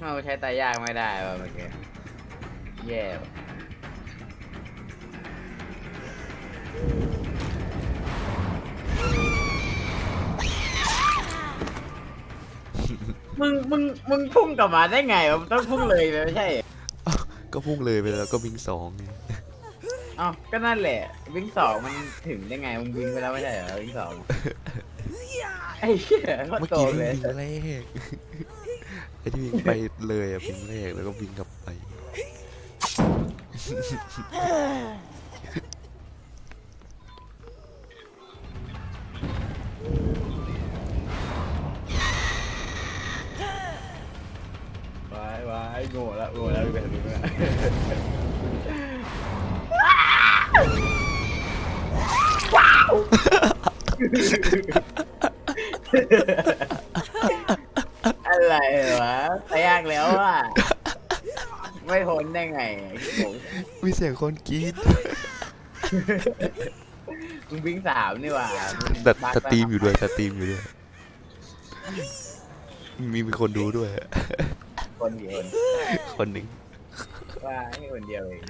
เราใช้ตายากไม่ได้ว่ะเมื่อกี้แย่ว่ะมึงมึงมึงพุ่งกลับมาได้ไงวะมันต้องพุ่งเลยไปไม่ใช่เหรอก็พุ่งเลยไปแล้วก็วิ่งสองไงเอ้าก็นั่นแหละ วิ่งสองมันถึงได้ไงมึงวิ่งไปแล้วไม่ใช่เหรอวิ่งสองไอ้เหี้ยโคตรเมื่อโกกี้งวิ่งเลย วิ่งแรก ไอ้ที่วิ่งไปเลยอะวิ่งแรกแล้วก็วิ่งกลับไปวายวายโง่แล้วโง่แล้ววิ่งไปทางนู้นแล้ว อะไรวะตายากแล้วอะ ไม่พ้นได้ไงโง่มีเสียงคนกรีดมึงวิ่งสามนี่หว่ามึงแต่บั๊กสตรีมอยู่ด้วยสตรีมอยู่ด้วย มีมีคนดูด้วย คนกี่คนคนหนึ่งว่าให้คนเดียวเอง